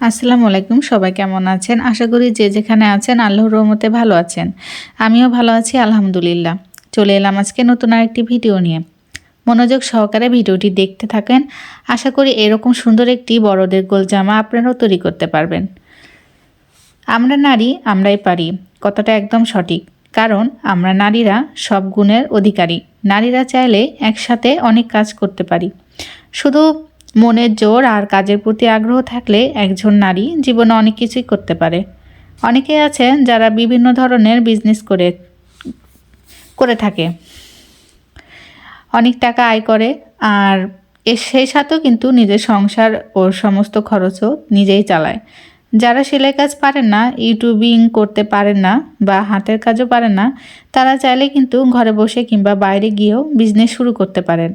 আসসালামু আলাইকুম, সবাই কেমন আছেন? আশা করি যে যেখানে আছেন আল্লাহর রহমতে ভালো আছেন। আমিও ভালো আছি, আলহামদুলিল্লাহ। চলে এলাম আজকে নতুন আরেকটি ভিডিও নিয়ে। মনোযোগ সহকারে ভিডিওটি দেখতে থাকেন। আশা করি এরকম সুন্দর একটি বড়দের গোল জামা আপনারাও তৈরি করতে পারবেন। আমরা নারী, আমরাই পারি। কথাটা একদম সঠিক। কারণ আমরা নারীরা সব গুণের অধিকারী। নারীরা চাইলে একসাথে অনেক কাজ করতে পারি। শুধু মনের জোর আর কাজের প্রতি আগ্রহ থাকলে একজন নারী জীবনে অনেক কিছুই করতে পারে। অনেকে আছেন যারা বিভিন্ন ধরনের বিজনেস করে করে থাকে। অনেক টাকা আয় করে আর এর সেই সাথেও কিন্তু নিজের সংসার ও সমস্ত খরচও নিজেই চালায়। যারা সেলাই কাজ পারেন না ইউটিউবিং করতে পারেন না বা হাতের কাজও পারেন না, তারা চাইলে কিন্তু ঘরে বসে কিংবা বাইরে গিয়েও বিজনেস শুরু করতে পারেন।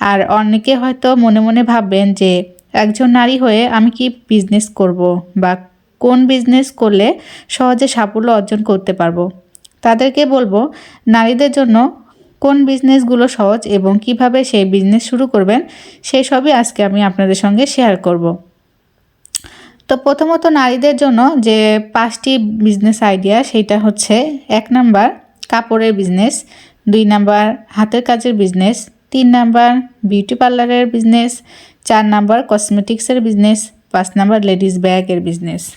আর অনেকে হয়তো মনে মনে ভাববেন যে, একজন নারী হয়ে আমি কি বিজনেস করব বা কোন বিজনেস করলে সহজে সাফল্য অর্জন করতে পারব? তাদেরকে বলব, নারীদের জন্য কোন বিজনেসগুলো সহজ এবং কীভাবে সেই বিজনেস শুরু করবেন সেই সবই আজকে আমি আপনাদের সঙ্গে শেয়ার করব। তো প্রথমত নারীদের জন্য যে পাঁচটি বিজনেস আইডিয়া সেটা হচ্ছে, এক নাম্বার কাপড়ের বিজনেস দুই নাম্বার হাতের কাজের বিজনেস তিন নাম্বার, বিউটি পার্লারের বিজনেস, চার নাম্বার, কসমেটিক্সের বিজনেস, পাঁচ নাম্বার, লেডিস ব্যাগের বিজনেস।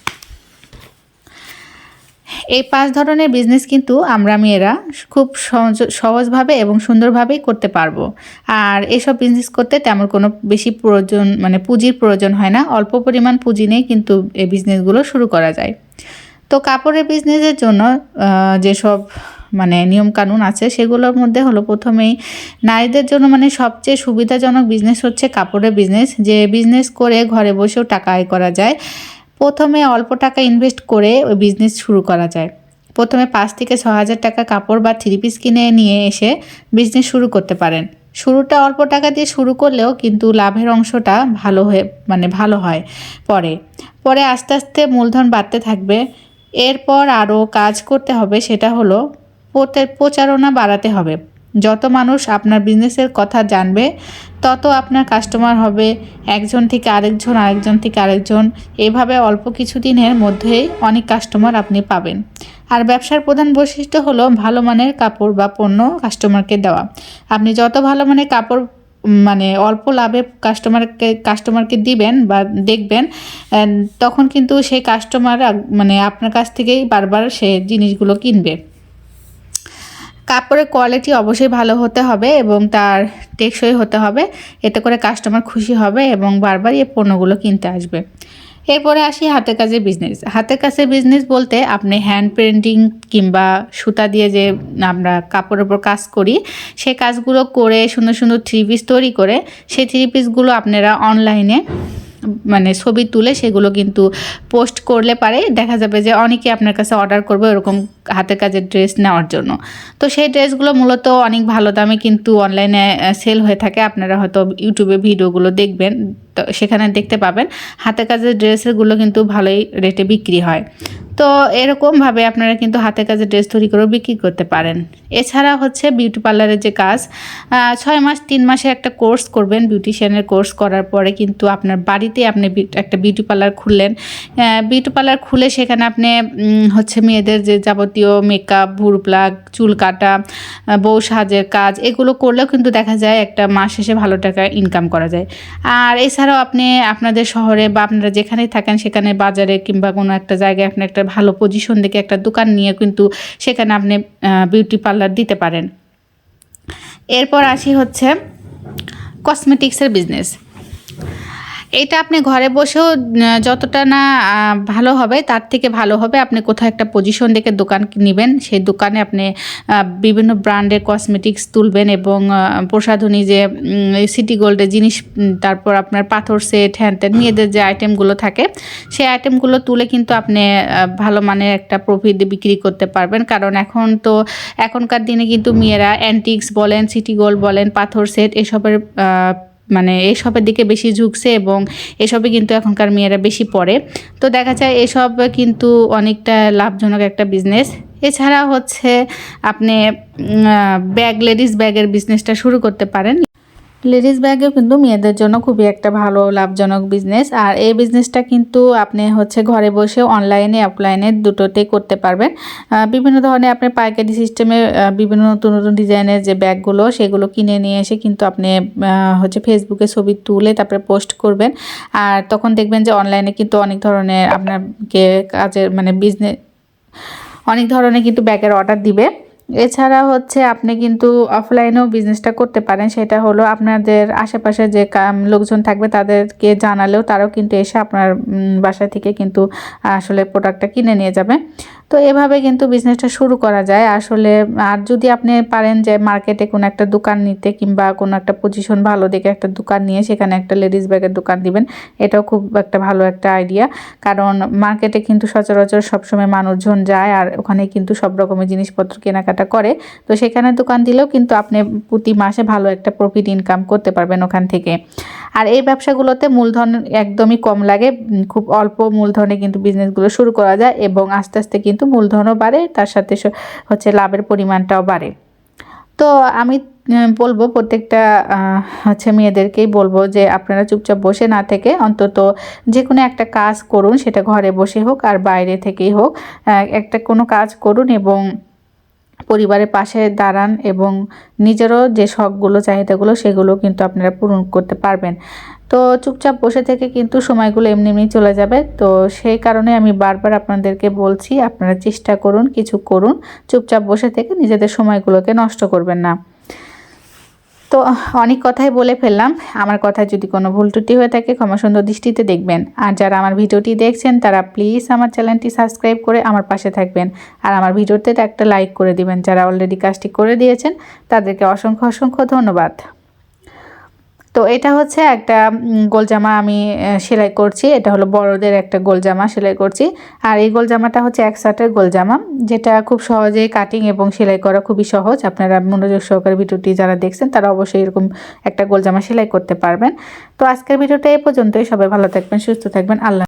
এই পাঁচ ধরনের বিজনেস কিন্তু আমরা মেয়েরা খুব সহজ- সহজভাবে এবং সুন্দরভাবেই করতে পারব। আর এসব বিজনেস করতে তেমন কোনো বেশি প্রয়োজন মানে পুঁজির প্রয়োজন হয় না। অল্প পরিমাণ পুঁজি নিয়ে কিন্তু এই বিজনেসগুলো শুরু করা যায়। তো কাপড়ের বিজনেসের জন্য যেসব মানে নিয়মকানুন আছে, সেগুলোর মধ্যে হলো প্রথমেই নারীদের জন্য মানে সবচেয়ে সুবিধাজনক বিজনেস হচ্ছে কাপড়ের বিজনেস যে বিজনেস করে ঘরে বসেও টাকা আয় করা যায়। প্রথমে অল্প টাকা ইনভেস্ট করে ওই বিজনেস শুরু করা যায়। প্রথমে পাঁচ থেকে ছ হাজার টাকা কাপড় বা থ্রি পিস কিনে নিয়ে এসে বিজনেস শুরু করতে পারেন। শুরুটা অল্প টাকা দিয়ে শুরু করলেও কিন্তু লাভের অংশটা ভালো হয়ে মানে ভালো হয় পরে। পরে আস্তে আস্তে মূলধন বাড়তে থাকবে। এরপর আরও কাজ করতে হবে, সেটা হলো প্রচারণা বাড়াতে হবে। যত মানুষ আপনার বিজনেসের কথা জানবে, তত আপনার কাস্টমার হবে। একজন থেকে আরেকজন আরেকজন থেকে আরেকজন। এভাবে অল্প কিছু দিনের মধ্যেই অনেক কাস্টমার আপনি পাবেন। আর ব্যবসার প্রধান বৈশিষ্ট্য হলো ভালো মানের কাপড় বা পণ্য কাস্টমারকে দেওয়া। আপনি যত ভালো মানের কাপড় মানে অল্প লাভে কাস্টমারকে কাস্টমারকে দিবেন বা দেখবেন তখন কিন্তু সেই কাস্টমার মানে আপনার কাছ থেকেই বারবার সে জিনিসগুলো কিনবে। কাপড়ের কোয়ালিটি অবশ্যই ভালো হতে হবে এবং তার টেকসই হতে হবে। এতে করে কাস্টমার খুশি হবে এবং বারবার এই পণ্যগুলো কিনতে আসবে। এরপরে আসি হাতের কাজের বিজনেস হাতের কাছে বিজনেস বলতে আপনি হ্যান্ড পেন্টিং কিংবা সুতা দিয়ে যে আমরা কাপড়ের উপর কাজ করি সেই কাজগুলো করে সুন্দর সুন্দর থ্রি পিস তৈরি করে, সেই থ্রি পিসগুলো আপনারা অনলাইনে মানে ছবি তুলে সেগুলো কিন্তু পোস্ট করলে পারে। দেখা যাবে যে অনেকে আপনার কাছে অর্ডার করবে ওরকম হাতের কাজের ড্রেস নেওয়ার জন্য। তো সেই ড্রেসগুলো মূলত অনেক ভালো দামে কিন্তু অনলাইনে সেল হয়ে থাকে। আপনারা হয়তো ইউটিউবে ভিডিওগুলো দেখবেন। তো সেখানে দেখতে পাবেন। হাতে কাজের ড্রেসেরগুলো কিন্তু ভালোই রেটে বিক্রি হয়। তো এরকমভাবে আপনারা কিন্তু হাতে কাজের ড্রেস তৈরি করেও বিক্রি করতে পারেন। এছাড়া হচ্ছে বিউটি পার্লারের যে কাজ ছয় মাস, তিন মাসে একটা কোর্স করবেন। বিউটিশিয়ানের কোর্স করার পরে কিন্তু আপনার বাড়িতে আপনি একটা বিউটি পার্লার খুললেন। বিউটি পার্লার খুলে সেখানে আপনি হচ্ছে মেয়েদের যে যাবতীয় মেকআপ ভুর প্লাগ চুল কাটা বউ সাজের কাজ, এগুলো করলেও কিন্তু দেখা যায় একটা মাস শেষে ভালো টাকা ইনকাম করা যায়। আর এছাড়াও আপনি আপনাদের শহরে বা আপনারা যেখানে থাকেন, সেখানে বাজারে কিংবা কোনো একটা জায়গায় আপনি একটা ভালো পজিশন দেখে একটা দোকান নিয়ে কিন্তু সেখানে আপনি বিউটি পার্লার দিতে পারেন। এরপর আসি হচ্ছে কসমেটিক্সের বিজনেস এটা আপনি ঘরে বসেও যতটা না ভালো হবে, তার থেকে ভালো হবে। আপনি কোথাও একটা পজিশন দেখে দোকান নেবেন, সেই দোকানে আপনি বিভিন্ন ব্র্যান্ডের কসমেটিক্স তুলবেন এবং প্রসাধনী যে সিটি গোল্ডের জিনিস তারপর আপনার পাথর সেট হ্যান ত্যান, মেয়েদের যে আইটেমগুলো থাকে, সেই আইটেমগুলো তুলে কিন্তু আপনি ভালো মানের একটা প্রফিট বিক্রি করতে পারবেন। কারণ এখন তো, এখনকার দিনে কিন্তু মেয়েরা অ্যান্টিক্স বলেন সিটি গোল্ড বলেন, পাথর সেট এসবের মানে এসবের দিকে বেশি ঝুঁকছে এবং এসবে কিন্তু এখনকার মেয়েরা বেশি পড়ে। তো দেখা যায় এসব কিন্তু অনেকটা লাভজনক একটা বিজনেস এছাড়া হচ্ছে আপনি ব্যাগ লেডিস ব্যাগের বিজনেসটা শুরু করতে পারেন। লেডিস ব্যাগেও কিন্তু মেয়েদের জন্য খুবই একটা ভালো লাভজনক বিজনেস আর এই বিজনেসটা কিন্তু আপনি হচ্ছে ঘরে বসে অনলাইনে অফলাইনে দুটোতেই করতে পারবেন। বিভিন্ন ধরনের আপনি পাইকারি সিস্টেমে বিভিন্ন নতুন নতুন ডিজাইনের যে ব্যাগগুলো সেগুলো কিনে নিয়ে এসে কিন্তু আপনি হচ্ছে ফেসবুকে ছবি তুলে তারপরে পোস্ট করবেন। আর তখন দেখবেন যে অনলাইনে কিন্তু অনেক ধরনের আপনাকে কাজের মানে বিজনেস অনেক ধরনের কিন্তু ব্যাগের অর্ডার দিবে। এছাড়া হচ্ছে আপনি কিন্তু অফলাইনেও বিজনেসটা করতে পারেন। সেটা হলো আপনাদের আশেপাশে যে লোকজন থাকবে তাদেরকে জানালেও তারাও কিন্তু এসে আপনার বাসা থেকে কিন্তু আসলে প্রোডাক্টটা কিনে নিয়ে যাবে। তো এভাবে কিন্তু বিজনেসটা শুরু করা যায়। আসলে, আর যদি আপনি পারেন যে মার্কেটে কোনো একটা দোকান নিতে কিংবা কোনো একটা পজিশন ভালো দেখে একটা দোকান নিয়ে সেখানে একটা লেডিস ব্যাগের দোকান দিবেন, এটাও খুব একটা ভালো একটা আইডিয়া কারণ মার্কেটে কিন্তু সচরাচর সবসময় মানুষজন যায় আর ওখানে কিন্তু সব রকমের জিনিসপত্র কেনাকাটা করে। তো সেখানে দোকান দিলেও কিন্তু আপনি প্রতি মাসে ভালো একটা প্রফিট ইনকাম করতে পারবেন ওখান থেকে। আর এই ব্যবসাগুলোতে মূলধন একদমই কম লাগে। খুব অল্প মূলধনে কিন্তু বিজনেসগুলো শুরু করা যায় এবং আস্তে আস্তে কিন্তু মূলধনও বাড়ে, তার সাথে হচ্ছে লাভের পরিমাণটাও বাড়ে। তো আমি বলব প্রত্যেকটা হচ্ছে মেয়েদেরকেই বলব যে আপনারা চুপচাপ বসে না থেকে অন্তত যে কোনো একটা কাজ করুন, সেটা ঘরে বসে হোক আর বাইরে থেকেই হোক। একটা কোনো কাজ করুন এবং পরিবারের পাশে দাঁড়ান এবং নিজেরও যে শখগুলো, চাহিদাগুলো, সেগুলো কিন্তু আপনারা পূরণ করতে পারবেন। তো চুপচাপ বসে থেকে কিন্তু সময়গুলো এমনি এমনি চলে যাবে। তো সেই কারণে আমি বারবার আপনাদেরকে বলছি, আপনারা চেষ্টা করুন, কিছু করুন। চুপচাপ বসে থেকে নিজেদের সময়গুলোকে নষ্ট করবেন না। তো অনেক কথাই বলে ফেললাম। আমার কথা যদি কোনো ভুল ত্রুটি হয়ে থাকে, ক্ষমা সুন্দর দৃষ্টিতে দেখবেন। আর যারা আমার ভিডিওটি দেখছেন, তারা প্লিজ আমার চ্যানেলটি সাবস্ক্রাইব করে আমার পাশে থাকবেন। আর আমার ভিডিওতে একটা লাইক করে দিবেন। যারা অলরেডি কাজটি করে দিয়েছেন, তাদেরকে অসংখ্য অসংখ্য ধন্যবাদ। তো এটা হচ্ছে একটা গোল গোলজামা আমি সেলাই করছি। এটা হলো বড়দের একটা গোলজামা সেলাই করছি। আর এই গোলজামাটা হচ্ছে এক সাটের গোলজামা যেটা খুব সহজেই কাটিং এবং সেলাই করা খুবই সহজ। আপনারা মনোযোগ সহকারে ভিডিওটি যারা দেখছেন, তারা অবশ্যই এরকম একটা গোলজামা সেলাই করতে পারবেন। তো আজকের ভিডিওটা এই পর্যন্তই। সবাই ভালো থাকবেন, সুস্থ থাকবেন। আল্লাহ